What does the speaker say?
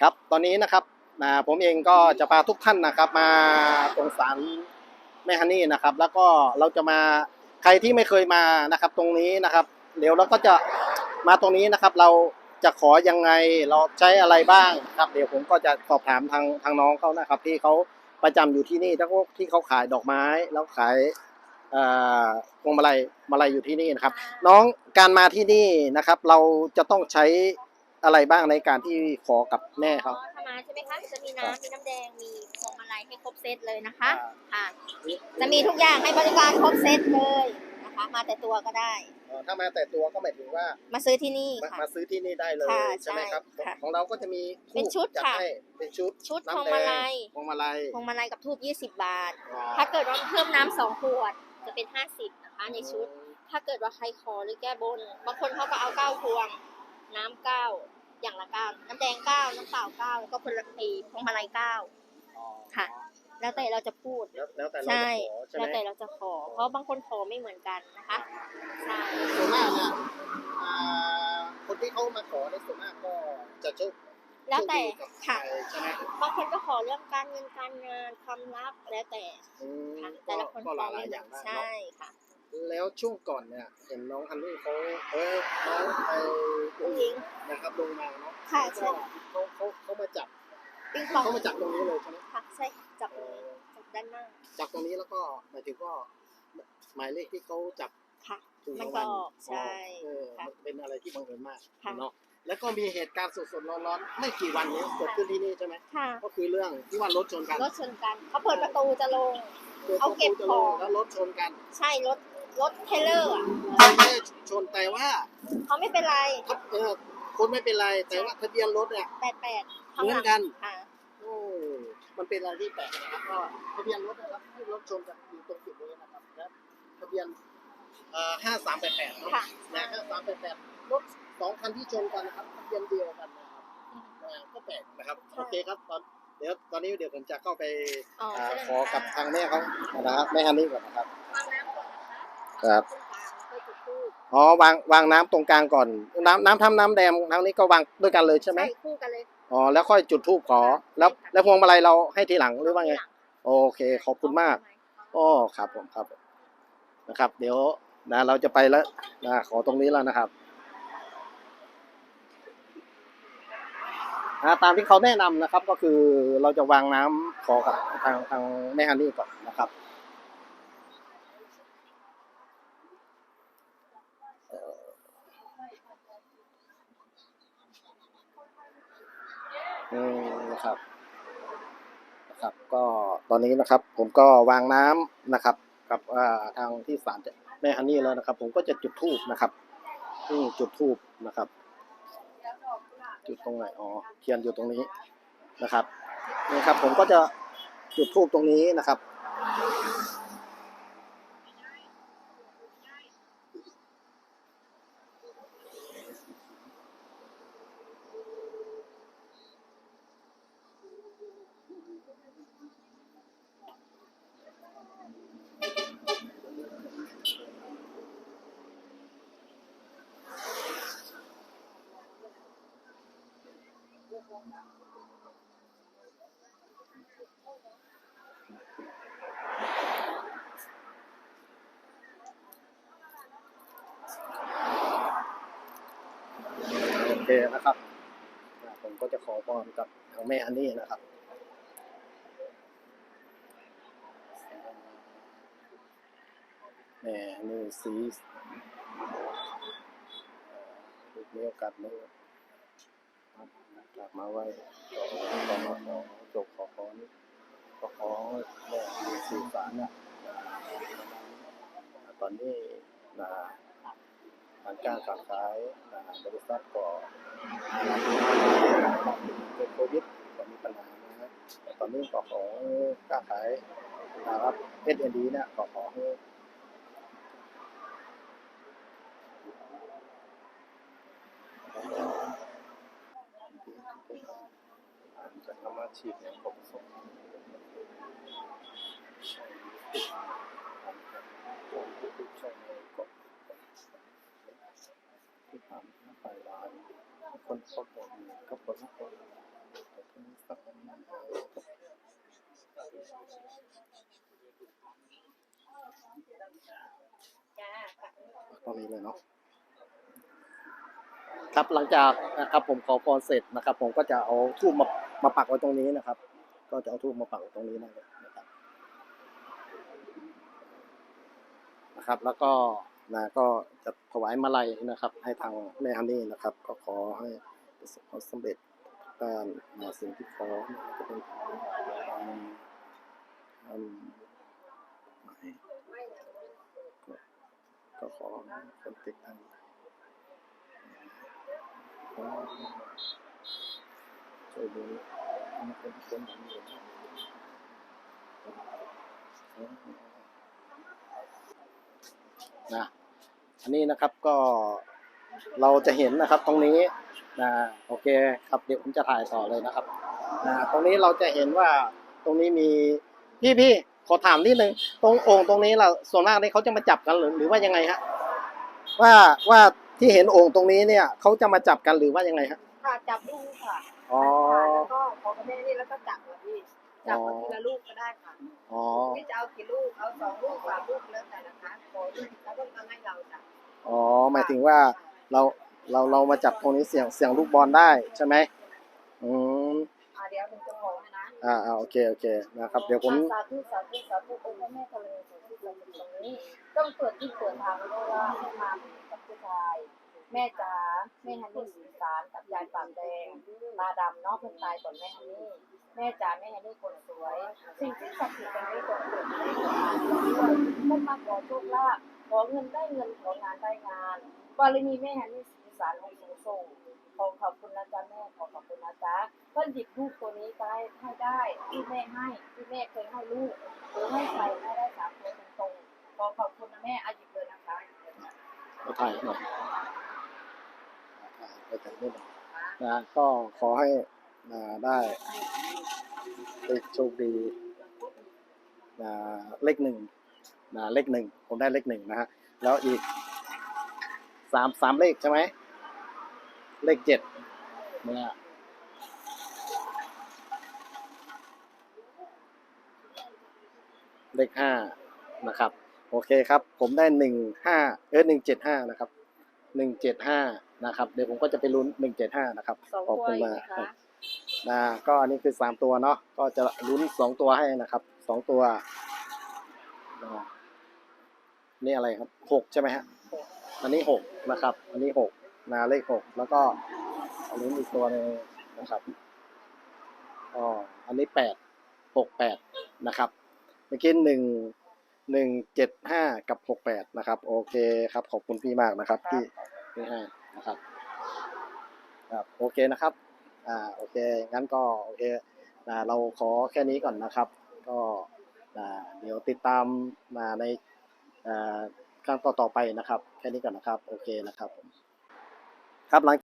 ครับตอนนี้นะครับนะผมเองก็จะพาทุกท่านนะครับ มาตรงศาลแม่ฮันนี่นะครับ แล้วก็เราจะมาใครที่ไม่เคยมานะครับ ตรงนี้นะครับเดี๋ยวเราก็จะมาตรงนี้นะครับ เราจะขอยังไงเราใช้อะไรบ้างครับ เดี๋ยวผมก็จะสอบถามทางทางน้องเขานะครับ ที่เขาประจำอยู่ที่นี่แล้วก็ที่เขาขายดอกไม้แล้วขายอ่อพวงมาลัยมาลัยอยู่ที่นี่นะครับ น้องการมาที่นี่นะครับ เราจะต้องใช้ อะไรบ้างในการที่ขอกับแม่เขาอ๋อถ้ามาใช่ไหมคะจะมีน้ำมีน้ำแดงมีพวงมาลัยให้ครบเซตเลยนะคะค่ะจะมีทุกอย่างให้บริการครบเซตเลยนะคะ มาแต่ตัวก็ได้เอ่อถ้ามาแต่ตัวก็หมายถึงว่ามาซื้อที่นี่มาค่ะ มาซื้อที่นี่ได้เลยค่ะใช่ไหมครับ ใช่ค่ะของเราก็จะมีเป็นชุดจัค่ะ ให้เป็นชุดชุดน้ำพวงแดมาลัยพวงมาลัยพวงมาลัยกับทูบ20 บาทอ๋อถ้าเกิดว่าเพิ่มน้ำสองขวดจะเป็น 50นะคะในชุด ถ้าเกิดว่าใครขอหรือแก้บน บางคนเขาก็เอาเก้าพวง น้ำเก้า อย่างละเก้าน้ำแดงเก้าน้ำเปล่าเก้าแล้วก็พลไอพวงมาลัยเก้าอ๋อค่ะ แล้วแต่เราจะพูด แล้วแล้วแต่เราใช่จะขอใช่ไหมแล้วแต่เราจะขอ เพราะบางคนขอไม่เหมือนกันนะคะ ใช่ ส่วนมากเนี่ยอ่าคนที่เขามาขอในยส่วนมากก็จะโชคแล้วแต่ โชดีกับค่ะใครใช่ไหมบางคนก็ขอเรื่องการเงินการงานความรักแล้วแต่อืมค่ะก็แต่ละคนก็ขหอลายหไม่ลายเหอมือย่างนมากเนาะใช่ค่ะ แล้วช่วงก่อนเนี่ย เห็นน้องฮันนี่เขาเออน้องไปผู้หญิงนะครับลงมาเนาะค่ะแล้วใช่ก็เขาเขาเขามาจับปิงปองเขามาจับตรงนี้เลยใช่ไหมค่ะใช่จับตรงนี้จับด้านหน้าจับตรงนี้แล้วก็หมายถึงก็หมายเลขที่เขาจับค่ะถูกมันรางก็วัลใช่เออค่ะมันเป็นอะไรที่บังเอิญมากค่ะเนาะแล้วก็มีเหตุการณ์สดๆร้อนๆไม่กี่วันนี้เกิดขึ้นที่นี่ใช่ไหมค่ะก็คือเรื่องที่ว่ารถชนกันรถชนกันเขาเปิดประตูจะลงปิดเอาเก็บประตูจะขลองแล้วรถชนกัน ใช่รถ รถเทรลเลอร์อะไม่ได้ชนแต่ว่าเขาไม่เป็นไรเออคนไม่เป็นไรแต่ว่าทะเบียนรถเนี่ยแปดแปดเหมือนกันค่ะโอ้มันเป็นอะไรที่แปลกนะครับก็ทะเบียนรถนะครับที่รถชนกันอยู่ตรงจุดนี้นะครับแล้วทะเบียนเอ่อห้าสามแปดแปดเนาะค่ะนะห้าสามแปดแปดรถสองคันที่ชนกันนะครับทะเบียนเดียวกันนะครับนะก็แปลกนะครับใช่โอเคครับตอนเดี๋ยวตอนนี้เดี๋ยวผมจะเข้าไปอ๋ออ่าแสดงขอกับทางแม่เขานะครับแม่ฮันนี่ก่อนนะครับ วางน้ำก่อนนะ คะครับตรงกลางค่อยจุดธูปอ๋อวางวางน้ำตรงกลางก่อน น้ำน้ำทำน้ำแดงทางนี้ก็วางด้วยกันเลยใช่ไหมใช่คู่กันเลยอ๋อแล้วค่อยจุดธูปขอ แล้วแล้วพวงมาลัยเราให้ทีหลังหรือว่าไง โอเค ขอบคุณมากโอ้ครับผมครับนะครับ เดี๋ยวนะเราจะไปแล้วนะขอตรงนี้แล้วนะครับอ่าตามที่เขาแนะนำนะครับก็คือเราจะวางน้ำขอกับทางทางแม่ฮันนี่ก่อนนะครับเอ่อ อืมนะครับนะครับ ก็ตอนนี้นะครับ ผมก็วางน้ำนะครับ กับทางที่ศาลแม่ฮันนี่แล้วนะครับ ผมก็จะจุดธูปนะครับอืมจุดธูปนะครับ จุดตรงไหนอ๋อเทียนอยู่ตรงนี้นะครับนี่ครับ ผมก็จะจุดธูปตรงนี้นะครับ โอเคนะครับ ผมก็จะขอพรกับทางแม่อันนี้นะครับแม่นนี้สีมีโอกาสมือ ลับมาไว้ขอขอขอจบขอขอนี้ขอขอแม่อันนี้สีสารเนี่ยตอนนี้นะทางการค้าขายนะบริษัทก็เป็นโควิดก็มีปัญหานะฮะตอนนี้ก็ขอการขายนะครับเอสเอ็นดีเนี่ยก็ขอให้ นำมาฉีดในกบศพใช้ใที่ผ่านมาไปร้ายคนพบตัวอก็ปลดคนแต่คนนี้สักคนนึงตอนนี้เลยเนาะครับหลังจากนะครับผมขอพรเสร็จนะครับ ผมก็จะเอาทูบมา มาปักไว้ตรงนี้นะครับ ก็จะเอาทูบมาปักตรงนี้นะครับนะครับ แล้วก็นะก็จะถวายมาลัยนะครับ ให้ทางแม่ฮันนี่นะครับ ก็ขอให้ประสบความสำเร็จการมาสิ่งที่ขอจะเป็นอืมอืมไม่ก็ขอคนติดตามขอ ช่วยดูให้คนคนแบบนี้นะอันนี้นะครับก็เราจะเห็นนะครับตรงนี้นะโอเคครับเดี๋ยวผมจะถ่ายต่อเลยนะครับนะตรงนี้เราจะเห็นว่าตรงนี้มีพี่พี่ขอถามนิดนึงตรงโอ่งตรงนี้เราส่วนมากนี่เขาจะมาจับกันหรือหรือว่ายังไงฮะว่าว่าที่เห็นโอ่งตรงนี้เนี่ยเขาจะมาจับกันหรือว่ายังไงฮะค่ะจับลูกค่ะอ๋อค่ะแล้ว ก็ขอกระแม่นี่แล้วก็จับค่ะพี่จับมาทีละลูกก็ได้ค่ะอ๋อ พี่จะเอากี่ลูกเอาสองลูกสามลูกแล้วแต่นะคะขอลูกแล้วก็ทำให้เราจับอ๋อ หมายถึงว่าเราเราเรามาจับตรงนี้เสียงเสียงลูกบอลได้ใช่ไหมอืมอ่าเดี๋ยวหนึ่งจะขอให้นะอ่าอ่าโอเคโอเคนะครับเดี๋ยวผมสาธุสาธุสาธุองค์พระแม่ทะเลสงฆ์ที่เราอยู่ตรงนี้ต้องเปิดที่เปิดทางเพราะว่าให้มากับผู้ชาย แม่จ๋าแม่ฮันนี่สีสารกับยายปากแดงตาดำเนาะเพิ่งตายก่อนแม่ฮันนี่แม่จ๋าแม่ฮันนี่คนสวย สิ่งที่ศักดิ์สิทธิ์ตรงนี้ตรงกิดในสถานที่ด้วยท่านมาขอโชคลาภขอเงินได้เงินของานได้งานบารมีแม่ฮันนี่สีสารองค์สูงส่งขอขอบคุณนะจ๊ะแม่ขอขอบคุณนะจ๊ะท่นหยิบลูกตัวนี้ไปให้ได้ที่แม่ให้ที่แม่เคยให้ลูกหรือให้ใครให้ได้สามตัวตรงๆขอขอบคุณนะแม่อาหยิบเลยนะคะเราถ่ายหน่อย ไปจากนี่หน่อยนะก็ขอให้นะได้เลขโชคดีนะเลขหนึ่งนะเลขหนึ่งผมได้เลขหนึ่งนะฮะแล้วอีกสามสามเลขใช่ไหมเลขเจ็ดเนี่ยเลขห้านะครับ โอเคครับ ผมได้หนึ่งห้าเออหนึ่งเจ็ดห้านะครับหนึ่งเจ็ดห้า นะครับ เดี๋ยวผมก็จะไปลุ้นหนึ่งเจ็ดห้านะครับสองขอบตัวคุณอีกมากไหมครัคะบนะก็อันนี้คือสามตัวเนาะก็จะลุ้นสองตัวให้นะครับสองตัวนะนี่อะไรครับหกใช่ไหมฮะอันนี้หกนะครับ อันนี้หกนะเลขหกแล้วก็เอาลุ้นอีกตัวหนึงนะครับอ๋ออันนี้แปดหกแปดนะครับ เมื่อกี้หนึ่งหนึ่งเจ็ดห้ากับหกแปดนะครับ โอเคครับ ขอบคุณพี่มากนะครับ ที่ที่ให้ นะครับครับโอเคนะครับอ่าโอเคงั้นก็โอเคนะเราขอแค่นี้ก่อนนะครับ ก็นะเดี๋ยวติดตามมาในอ่าครั้งต่อๆไปนะครับ แค่นี้ก่อนนะครับ โอเคนะครับครับหลัง